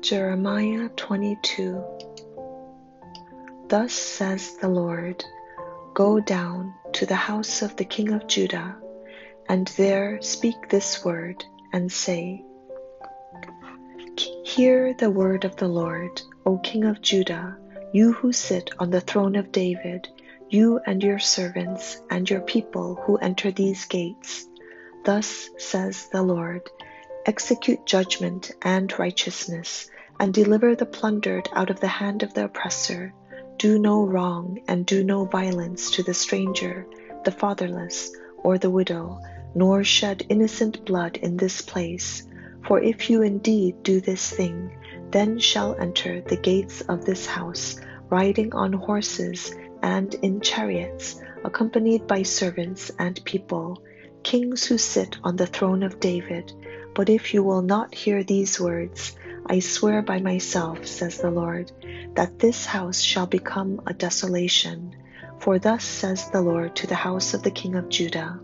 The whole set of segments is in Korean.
Jeremiah 22 Thus says the Lord Go down to the house of the king of Judah, and there speak this word, and say, Hear the word of the Lord, O king of Judah, you who sit on the throne of David, you and your servants, and your people who enter these gates. Thus says the Lord Execute judgment and righteousness, and deliver the plundered out of the hand of the oppressor. Do no wrong, and do no violence to the stranger, the fatherless, or the widow, nor shed innocent blood in this place. For if you indeed do this thing, then shall enter the gates of this house, riding on horses and in chariots, accompanied by servants and people, kings who sit on the throne of David but if you will not hear these words, I swear by myself, says the Lord, that this house shall become a desolation. For thus says the Lord to the house of the king of Judah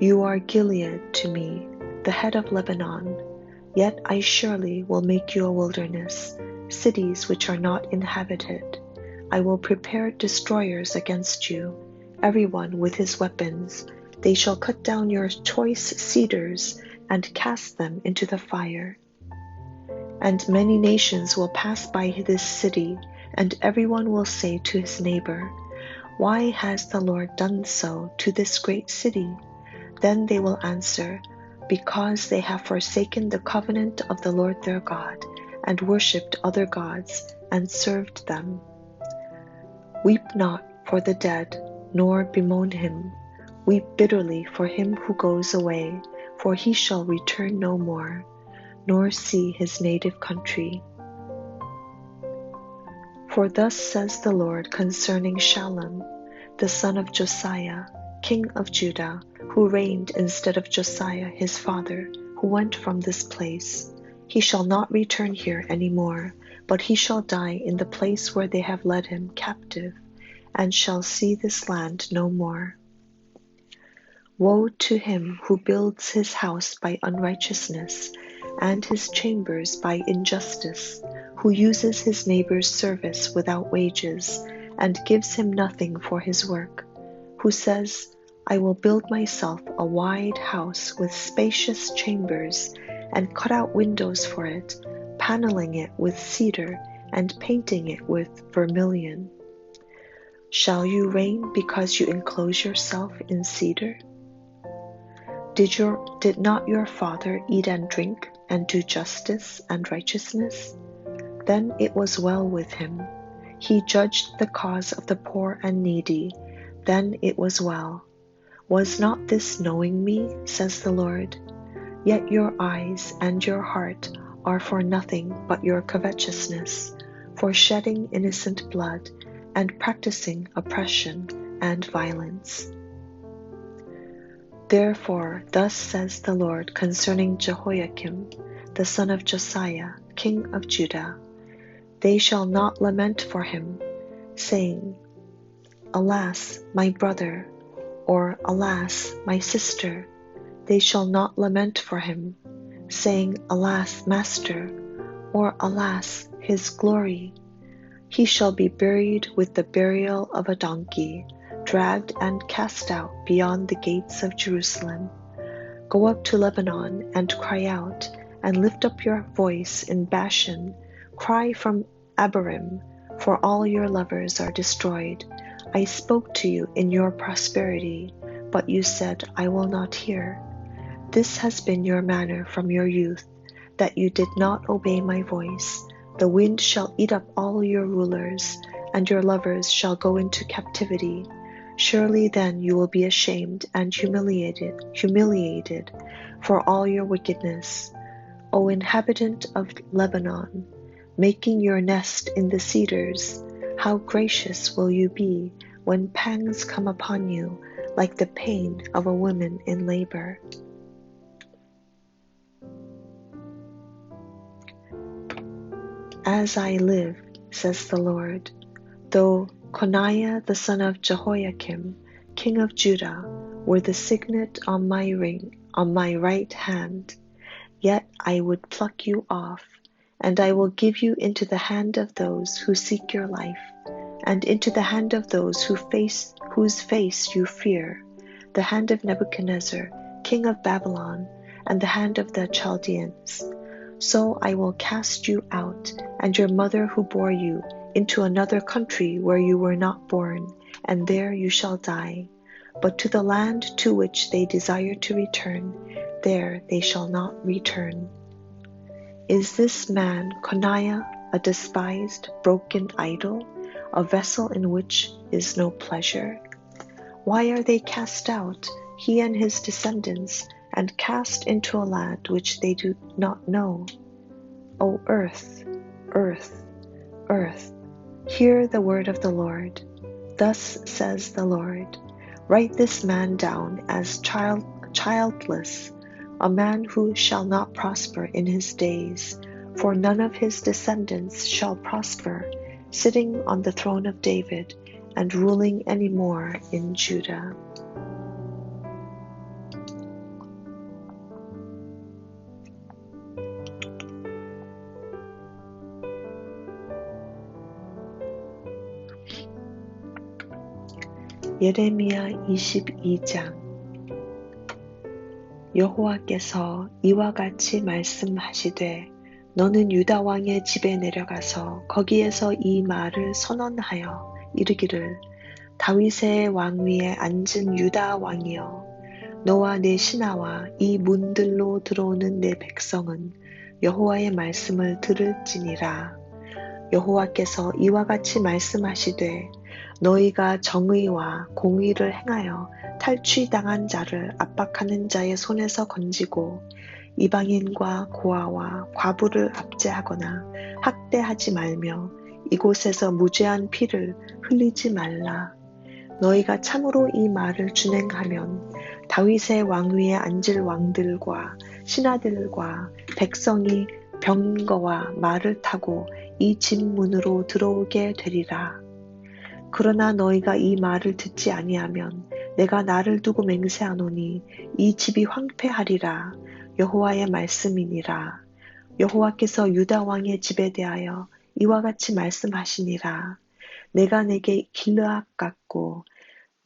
You are Gilead to me, the head of Lebanon. Yet I surely will make you a wilderness, cities which are not inhabited. I will prepare destroyers against you, everyone with his weapons they shall cut down your choice cedars and cast them into the fire. And many nations will pass by this city, and everyone will say to his neighbor, Why has the Lord done so to this great city? Then they will answer, Because they have forsaken the covenant of the Lord their God, and worshipped other gods, and served them. Weep not for the dead, nor bemoan him Weep bitterly for him who goes away, for he shall return no more, nor see his native country. For thus says the Lord concerning Shallum, the son of Josiah, king of Judah, who reigned instead of Josiah his father, who went from this place. He shall not return here any more, but he shall die in the place where they have led him captive, and shall see this land no more. Woe to him who builds his house by unrighteousness, and his chambers by injustice, who uses his neighbor's service without wages, and gives him nothing for his work, who says, I will build myself a wide house with spacious chambers, and cut out windows for it, paneling it with cedar, and painting it with vermilion. Shall you reign because you enclose yourself in cedar? Did, your, did not your father eat and drink and do justice and righteousness? Then it was well with him. He judged the cause of the poor and needy. Then it was well. Was not this knowing me, says the Lord? Yet your eyes and your heart are for nothing but your covetousness, for shedding innocent blood and practicing oppression and violence. Therefore, thus says the Lord concerning Jehoiakim, the son of Josiah, king of Judah They shall not lament for him, saying, Alas, my brother, or Alas, my sister. They shall not lament for him, saying, Alas, master, or Alas, his glory. He shall be buried with the burial of a donkey dragged and cast out beyond the gates of Jerusalem. Go up to Lebanon and cry out, and lift up your voice in Bashan. Cry from Abarim, for all your lovers are destroyed. I spoke to you in your prosperity, but you said, I will not hear. This has been your manner from your youth, that you did not obey my voice. The wind shall eat up all your rulers, and your lovers shall go into captivity. Surely then you will be ashamed and humiliated, humiliated for all your wickedness, O inhabitant of Lebanon, making your nest in the cedars. How gracious will you be when pangs come upon you like the pain of a woman in labor. As I live, says the Lord, though Coniah the son of Jehoiakim, king of Judah, were the signet on my ring on my right hand. yet I would pluck you off, and I will give you into the hand of those who seek your life, and into the hand of those who face whose face you fear, the hand of Nebuchadnezzar, king of Babylon, and the hand of the Chaldeans. So I will cast you out, and your mother who bore you, into another country where you were not born, and there you shall die. But to the land to which they desire to return, there they shall not return. Is this man, Coniah, a despised, broken idol, a vessel in which is no pleasure? Why are they cast out, he and his descendants, and cast into a land which they do not know? O earth, earth, earth, hear the word of the Lord. Thus says the Lord Write this man down as child, childless, a man who shall not prosper in his days, for none of his descendants shall prosper, sitting on the throne of David and ruling any more in Judah. 예레미야 22장. 여호와께서 이와 같이 말씀하시되 너는 유다 왕의 집에 내려가서 거기에서 이 말을 선언하여 이르기를 다윗의 왕 위에 앉은 유다 왕이여 너와 내 신하와 이 문들로 들어오는 내 백성은 여호와의 말씀을 들을지니라. 여호와께서 이와 같이 말씀하시되 너희가 정의와 공의를 행하여 탈취당한 자를 압박하는 자의 손에서 건지고 이방인과 고아와 과부를 압제하거나 학대하지 말며 이곳에서 무죄한 피를 흘리지 말라. 너희가 참으로 이 말을 준행하면 다윗의 왕위에 앉을 왕들과 신하들과 백성이 병거와 말을 타고 이 집 문으로 들어오게 되리라. 그러나 너희가 이 말을 듣지 아니하면 내가 나를 두고 맹세하노니 이 집이 황폐하리라. 여호와의 말씀이니라. 여호와께서 유다 왕의 집에 대하여 이와 같이 말씀하시니라. 내가 내게 길르앗 같고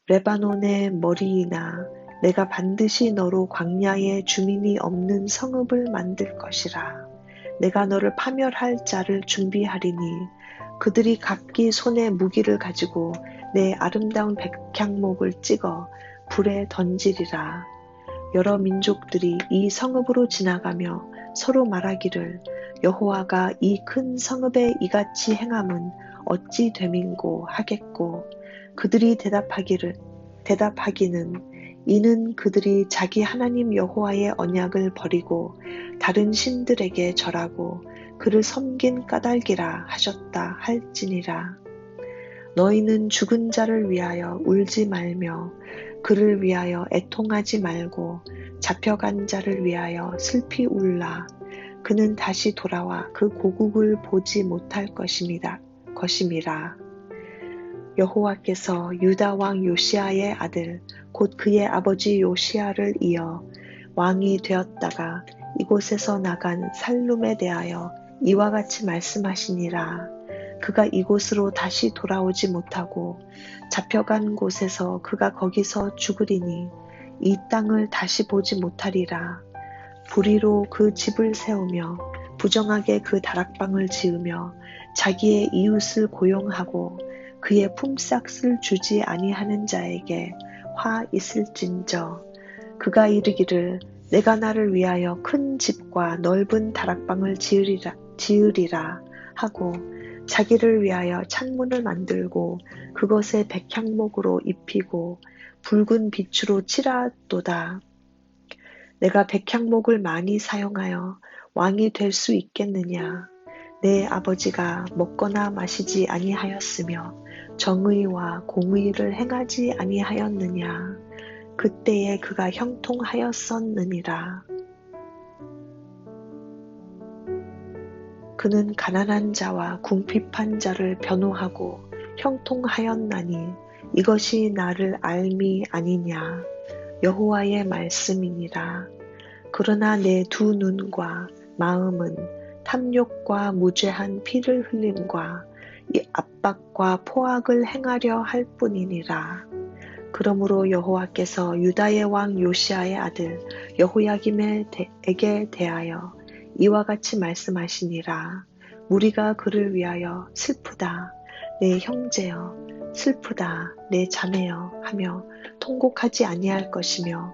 레바논의 머리이나 내가 반드시 너로 광야에 주민이 없는 성읍을 만들 것이라. 내가 너를 파멸할 자를 준비하리니 그들이 각기 손에 무기를 가지고 내 아름다운 백향목을 찍어 불에 던지리라. 여러 민족들이 이 성읍으로 지나가며 서로 말하기를 여호와가 이 큰 성읍에 이같이 행함은 어찌 됨인고 하겠고 그들이 대답하기를 대답하기는 이는 그들이 자기 하나님 여호와의 언약을 버리고 다른 신들에게 절하고 그를 섬긴 까닭이라 하셨다 할지니라. 너희는 죽은 자를 위하여 울지 말며 그를 위하여 애통하지 말고 잡혀간 자를 위하여 슬피 울라. 그는 다시 돌아와 그 고국을 보지 못할 것입니다. 것임이라. 여호와께서 유다 왕 요시아의 아들 곧 그의 아버지 요시아를 이어 왕이 되었다가 이곳에서 나간 살룸에 대하여 이와 같이 말씀하시니라. 그가 이곳으로 다시 돌아오지 못하고 잡혀간 곳에서 그가 거기서 죽으리니 이 땅을 다시 보지 못하리라. 불의로 그 집을 세우며 부정하게 그 다락방을 지으며 자기의 이웃을 고용하고 그의 품삯을 주지 아니하는 자에게 화 있을진저 그가 이르기를 내가 나를 위하여 큰 집과 넓은 다락방을 지으리라 지으리라 하고 자기를 위하여 창문을 만들고 그것에 백향목으로 입히고 붉은 빛으로 칠하도다. 내가 백향목을 많이 사용하여 왕이 될 수 있겠느냐? 내 아버지가 먹거나 마시지 아니하였으며 정의와 공의를 행하지 아니하였느냐? 그때에 그가 형통하였었느니라. 그는 가난한 자와 궁핍한 자를 변호하고 형통하였나니 이것이 나를 알미 아니냐 여호와의 말씀이니라 그러나 내 두 눈과 마음은 탐욕과 무죄한 피를 흘림과 이 압박과 포악을 행하려 할 뿐이니라. 그러므로 여호와께서 유다의 왕 요시아의 아들 여호야김에게 대하여 이와 같이 말씀하시니라. 무리가 그를 위하여 슬프다. 내 형제여 슬프다. 내 자매여 하며 통곡하지 아니할 것이며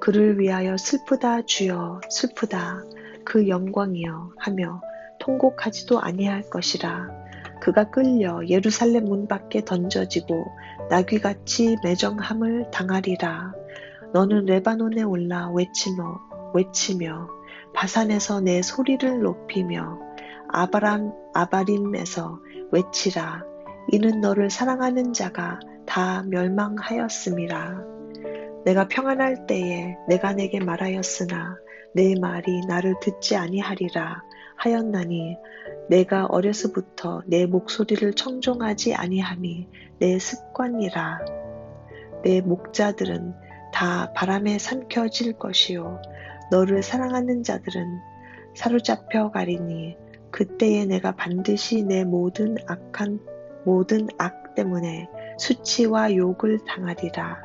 그를 위하여 슬프다 주여 슬프다 그 영광이여 하며 통곡하지도 아니할 것이라 그가 끌려 예루살렘 문 밖에 던져지고 나귀같이 매정함을 당하리라 너는 레바논에 올라 외치며 외치며 바산에서 내 소리를 높이며 아바람 아바림에서 외치라. 이는 너를 사랑하는 자가 다 멸망하였음이라. 내가 평안할 때에 내가 내게 말하였으나 내 말이 나를 듣지 아니하리라 하였나니 내가 어려서부터 내 목소리를 청종하지 아니함이 내 습관이라. 내 목자들은 다 바람에 삼켜질 것이요 너를 사랑하는 자들은 사로잡혀 가리니 그때에 내가 반드시 내 모든 악한 모든 악 때문에 수치와 욕을 당하리라.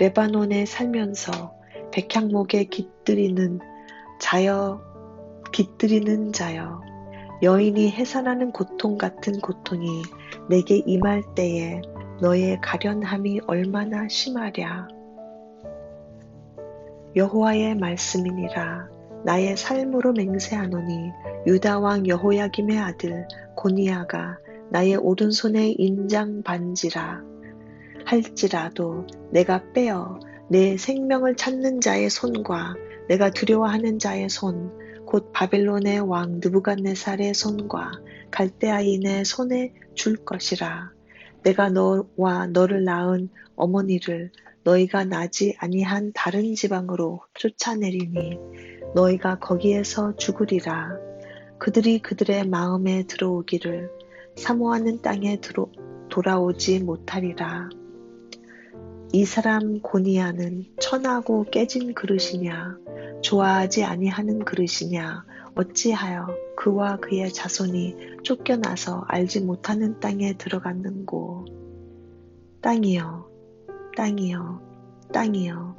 레바논에 살면서 백향목에 깃들이는 자여 깃들이는 자여 여인이 해산하는 고통 같은 고통이 내게 임할 때에 너의 가련함이 얼마나 심하랴 여호와의 말씀이니라 나의 삶으로 맹세하노니 유다 왕 여호야김의 아들 고니아가 나의 오른손에 인장 반지라 할지라도 내가 빼어 내 생명을 찾는 자의 손과 내가 두려워하는 자의 손, 곧 바벨론의 왕 느부갓네살의 손과 갈대아인의 손에 줄 것이라. 내가 너와 너를 낳은 어머니를 너희가 나지 아니한 다른 지방으로 쫓아내리니 너희가 거기에서 죽으리라. 그들이 그들의 마음에 들어오기를 사모하는 땅에 들어, 돌아오지 못하리라. 이 사람 고니아는 천하고 깨진 그릇이냐 좋아하지 아니하는 그릇이냐 어찌하여 그와 그의 자손이 쫓겨나서 알지 못하는 땅에 들어갔는고 땅이여 땅이여 땅이여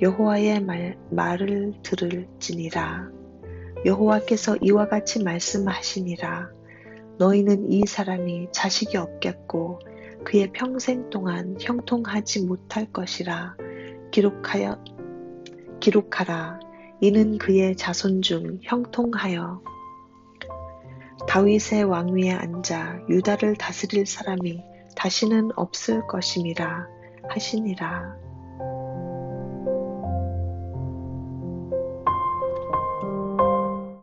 여호와의 말, 말을 들을지니라. 여호와께서 이와 같이 말씀하시니라. 너희는 이 사람이 자식이 없겠고 그의 평생 동안 형통하지 못할 것이라 기록하여 기록하라. 이는 그의 자손 중 형통하여 다윗의 왕위에 앉아 유다를 다스릴 사람이 다시는 없을 것임이라 하시니라